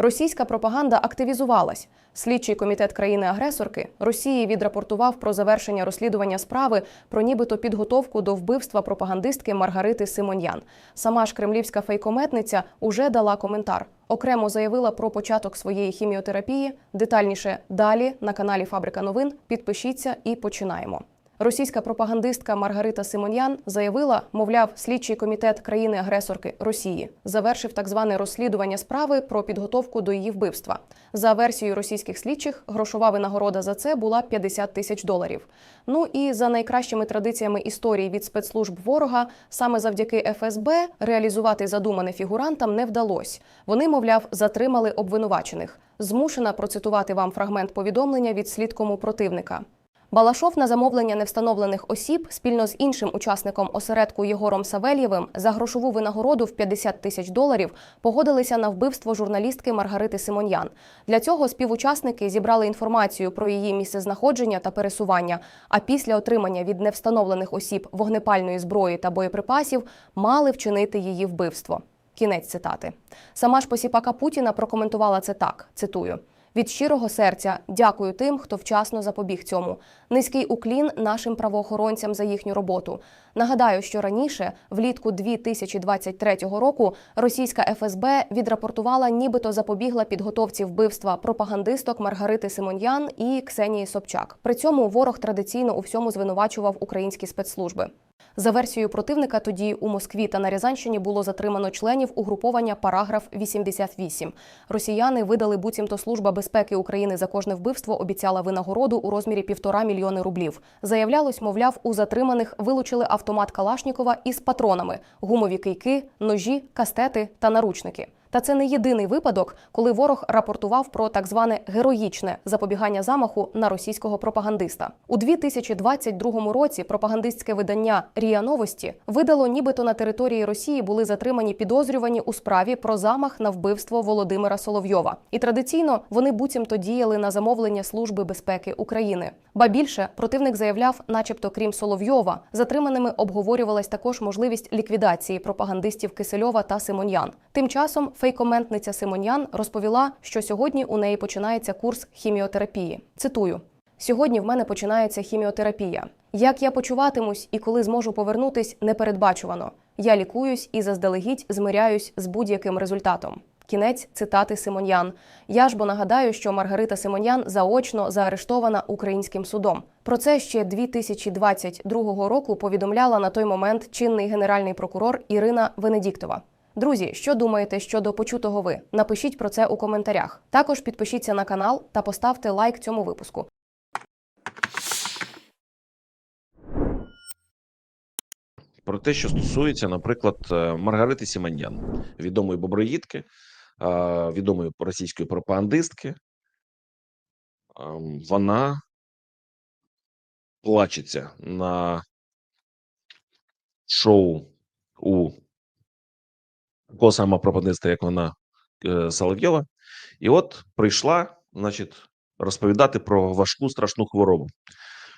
Російська пропаганда активізувалась. Слідчий комітет країни-агресорки Росії відрапортував про завершення розслідування справи про нібито підготовку до вбивства пропагандистки Маргарити Симоньян. Сама ж кремлівська фейкометниця уже дала коментар. Окремо заявила про початок своєї хіміотерапії. Детальніше далі на каналі Фабрика новин. Підпишіться і починаємо. Російська пропагандистка Маргарита Симоньян заявила, мовляв, слідчий комітет країни-агресорки Росії завершив так зване розслідування справи про підготовку до її вбивства. За версією російських слідчих, грошова винагорода за це була 50 тисяч доларів. Ну і за найкращими традиціями історії від спецслужб ворога, саме завдяки ФСБ реалізувати задумане фігурантам не вдалося. Вони, мовляв, затримали обвинувачених. Змушена процитувати вам фрагмент повідомлення від слідкому противника. Балашов на замовлення невстановлених осіб спільно з іншим учасником осередку Єгором Савельєвим за грошову винагороду в 50 тисяч доларів погодилися на вбивство журналістки Маргарити Симоньян. Для цього співучасники зібрали інформацію про її місцезнаходження та пересування. А після отримання від невстановлених осіб вогнепальної зброї та боєприпасів мали вчинити її вбивство. Кінець цитати. Сама ж посіпака Путіна прокоментувала це так: цитую. Від щирого серця дякую тим, хто вчасно запобіг цьому. Низький уклін нашим правоохоронцям за їхню роботу. Нагадаю, що раніше, влітку 2023 року, російська ФСБ відрапортувала, нібито запобігла підготовці вбивства пропагандисток Маргарити Симоньян і Ксенії Собчак. При цьому ворог традиційно у всьому звинувачував українські спецслужби. За версією противника, тоді у Москві та на Рязанщині було затримано членів угруповання Параграф 88. Росіяни видали буцімто служба безпеки України за кожне вбивство обіцяла винагороду у розмірі півтора мільйони рублів. Заявлялось, мовляв, у затриманих вилучили автомат Калашнікова із патронами, гумові кийки, ножі, кастети та наручники. Та це не єдиний випадок, коли ворог рапортував про так зване героїчне запобігання замаху на російського пропагандиста. У 2022 році пропагандистське видання Рія Новості видало, нібито на території Росії були затримані підозрювані у справі про замах на вбивство Володимира Соловйова. І традиційно вони буцімто діяли на замовлення Служби безпеки України. Ба більше противник заявляв, начебто, крім Соловйова, затриманими обговорювалась також можливість ліквідації пропагандистів Кисельова та Симоньян. Тим часом фейкоментниця Симоньян розповіла, що сьогодні у неї починається курс хіміотерапії. Цитую. Сьогодні в мене починається хіміотерапія. Як я почуватимусь і коли зможу повернутись, непередбачувано. Я лікуюсь і заздалегідь змиряюсь з будь-яким результатом. Кінець цитати Симоньян. Я ж бо нагадаю, що Маргарита Симоньян заочно заарештована українським судом. Про це ще 2022 року повідомляла на той момент чинний генеральний прокурор Ірина Венедіктова. Друзі, що думаєте щодо почутого ви? Напишіть про це у коментарях. Також підпишіться на канал та поставте лайк цьому випуску. про те, що стосується, наприклад, е, Маргарити Сіманьян, відомої боброїдки, е, відомої російської пропагандистки. Ем, Вона плачеться на шоу у такого самого пропагандиста, як вона е, Соловйова. І от прийшла, значить, розповідати про важку страшну хворобу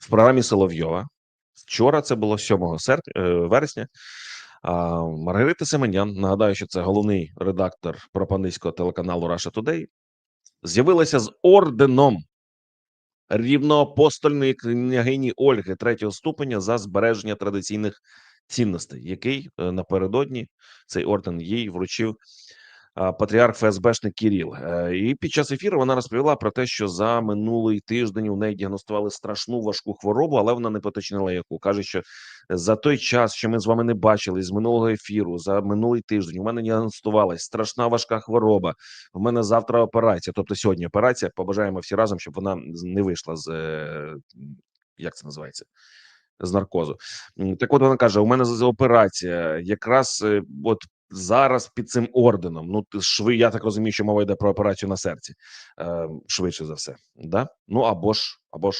в програмі Соловйова. Вчора це було 7 серп... е, вересня. Маргарита Семенян, нагадаю, що це головний редактор пропагандистського телеканалу Russia Today, з'явилася з орденом рівноапостольної княгині Ольги третього ступеня за збереження традиційних цінностей, який е, напередодні цей орден їй вручив патріарх ФСБшник Кіріл. Е, І під час ефіру вона розповіла про те, що за минулий тиждень у неї діагностували страшну важку хворобу, але вона не поточнила яку. каже, що за той час, що ми з вами не бачили з минулого ефіру, за минулий тиждень у мене діагностувалась страшна важка хвороба. У мене завтра операція, тобто сьогодні операція. Побажаємо всі разом, щоб вона не вийшла з е, як це називається. З наркозу, так от вона каже: у мене операція якраз е, от зараз під цим орденом. Ну шви, я так розумію, що мова йде про операцію на серці, е, швидше за все. Да? Ну або ж, або ж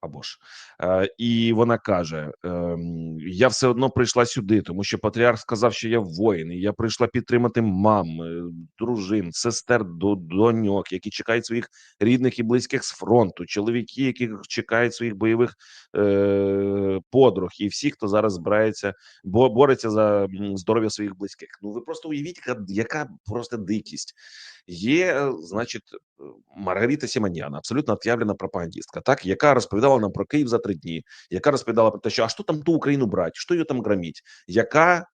або ж е, і вона каже: ем, Я все одно прийшла сюди, тому що патріарх сказав, що я воїн. і Я прийшла підтримати мам, е, дружин, сестер, до доньок, які чекають своїх рідних і близьких з фронту, чоловіки, які чекають своїх бойових е, подруг, і всі, хто зараз збирається бо бореться за здоров'я своїх близьких. Ну ви просто уявіть, яка, просто дикість. Є, е, значить, Маргарита Сіманян, абсолютно от'явлена пропагандистка, так яка розповідала нам про Київ за три дні, яка розповідала про те, що а що там ту Україну брати, що її там громіть, яка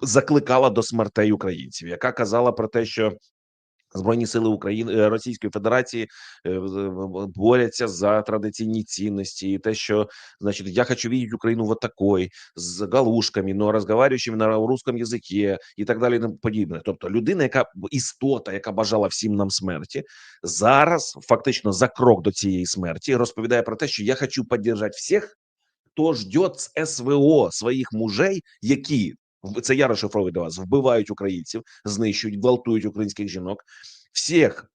закликала до смертей українців, яка казала про те, що Збройні сили України е, Російської Федерації е, борються за традиційні цінності, і те, що значить, я хочу видеть Україну вот такой, з галушками, но розговорюючими на русском язикі, і так далі, і подібне. Тобто, людина, яка істота, яка бажала всім нам смерті, зараз фактично за крок до цієї смерті розповідає про те, що я хочу підтримати всіх, хто ждет з СВО своїх мужей, які це я розшифровую для вас, вбивають українців, знищують, гвалтують українських жінок, всіх.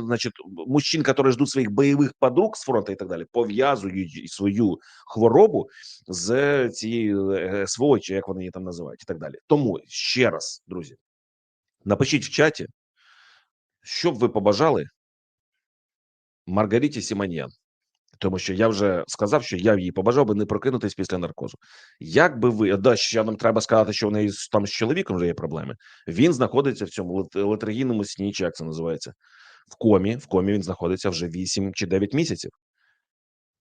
Значить, мужчин, які ждуть своїх бойових подруг з фронту і так далі, пов'язують свою хворобу з цією е, СВО, чи як вони її там називають, і так далі. Тому ще раз, друзі, напишіть в чаті, що б ви побажали Маргариті Сіманіян. Тому що я вже сказав, що я їй побажав би не прокинутись після наркозу. Як би ви да, ще нам треба сказати, що в неї там з чоловіком вже є проблеми. Він знаходиться в цьому лет- летаргійному сні, чи як це називається, в комі. В комі він знаходиться вже 8 чи 9 місяців.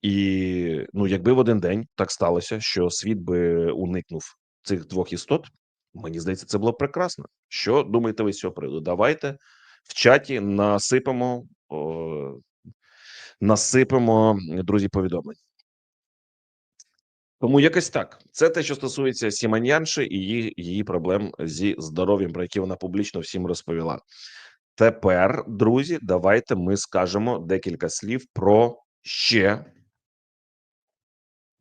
І ну, якби в один день так сталося, що світ би уникнув цих двох істот, мені здається, це було б прекрасно. Що думаєте ви з цього приводу? Давайте в чаті насипемо. Насипемо, друзі, повідомлень. Тому якось так. Це те, що стосується Сіманянши і її, її проблем зі здоров'ям, про які вона публічно всім розповіла. Тепер, друзі, давайте ми скажемо декілька слів про ще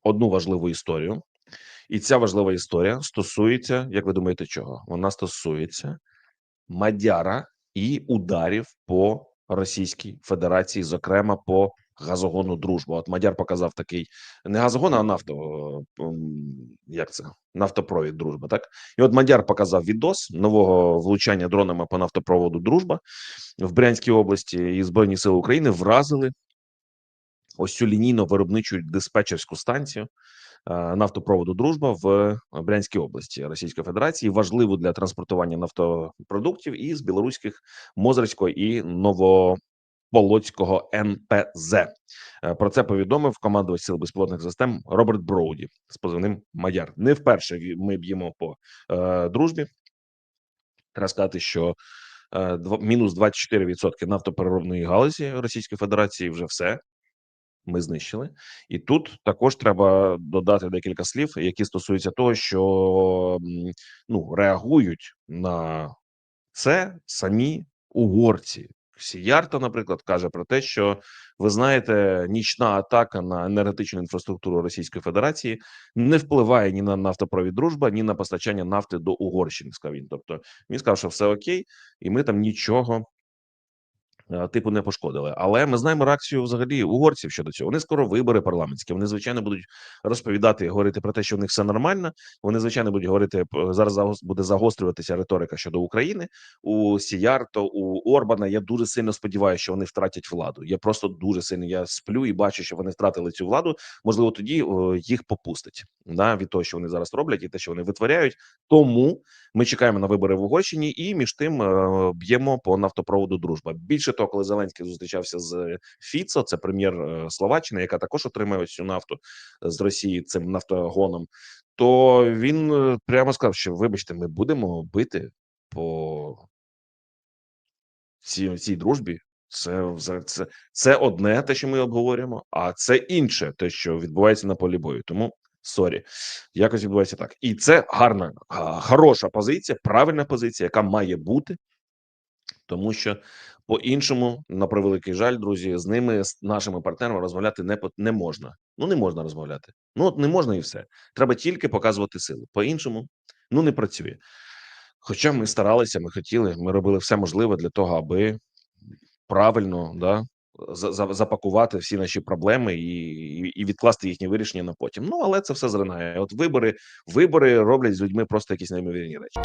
одну важливу історію. І ця важлива історія стосується, як ви думаєте, чого? Вона стосується Мадяра і ударів по Російській Федерації, зокрема по газогону Дружба. От Мадяр показав такий не газогон, а нафто е, як це нафтопровід Дружба. Так і от Мадяр показав відос нового влучання дронами по нафтопроводу Дружба в Брянській області, і Збройні сили України вразили ось цю лінійно виробничу диспетчерську станцію нафтопроводу Дружба в Брянській області Російської Федерації, важливу для транспортування нафтопродуктів із білоруських Мозерського і Новополоцького НПЗ. Е, Про це повідомив командувач сил безпілотних систем Роберт Броуді з позивним Мадяр. Не вперше ми б'ємо по е, дружбі. Треба сказати, що е, мінус 24% нафтопереробної галузі Російської Федерації вже все ми знищили. І тут також треба додати декілька слів, які стосуються того, що ну реагують на це самі угорці. Сіярта, наприклад, каже про те, що ви знаєте, нічна атака на енергетичну інфраструктуру Російської Федерації не впливає ні на нафтопровід дружба, ні на постачання нафти до Угорщини. Сказав він. Тобто він сказав, що все окей, і ми там нічого типу не пошкодили. Але ми знаємо реакцію взагалі угорців щодо цього. Вони скоро вибори парламентські. Вони звичайно будуть розповідати, говорити про те, що в них все нормально. Вони звичайно будуть говорити п- зараз. буде загострюватися риторика щодо України у Сіярто, у Орбана. Я дуже сильно сподіваюся, що вони втратять владу. Я просто дуже сильно я сплю і бачу, що вони втратили цю владу. Можливо, тоді о, їх попустить да, від того, що вони зараз роблять, і те, що вони витворяють. Тому ми чекаємо на вибори в Угорщині, і між тим е, б'ємо по нафтопроводу Дружба. Більше того, коли Зеленський зустрічався з Фіцо, це прем'єр е, Словаччини, яка також отримує ось цю нафту з Росії цим нафтогоном. То він е, прямо сказав, що вибачте, ми будемо бити по цій, цій дружбі. Це, це, це одне, те, що ми обговорюємо, а це інше, те, що відбувається на полі бою. Тому сорі, якось відбувається так. І це гарна, хороша позиція, правильна позиція, яка має бути, тому що по-іншому, на превеликий жаль, друзі, з ними, з нашими партнерами розмовляти не, по- не можна. Ну, не можна розмовляти. Ну, от не можна і все. Треба тільки показувати силу. По-іншому, ну не працює. Хоча ми старалися, ми хотіли, ми робили все можливе для того, аби правильно да, за- за- запакувати всі наші проблеми і, і, і відкласти їхнє вирішення на потім. Ну але це все зринає. От вибори, вибори роблять з людьми просто якісь неймовірні речі.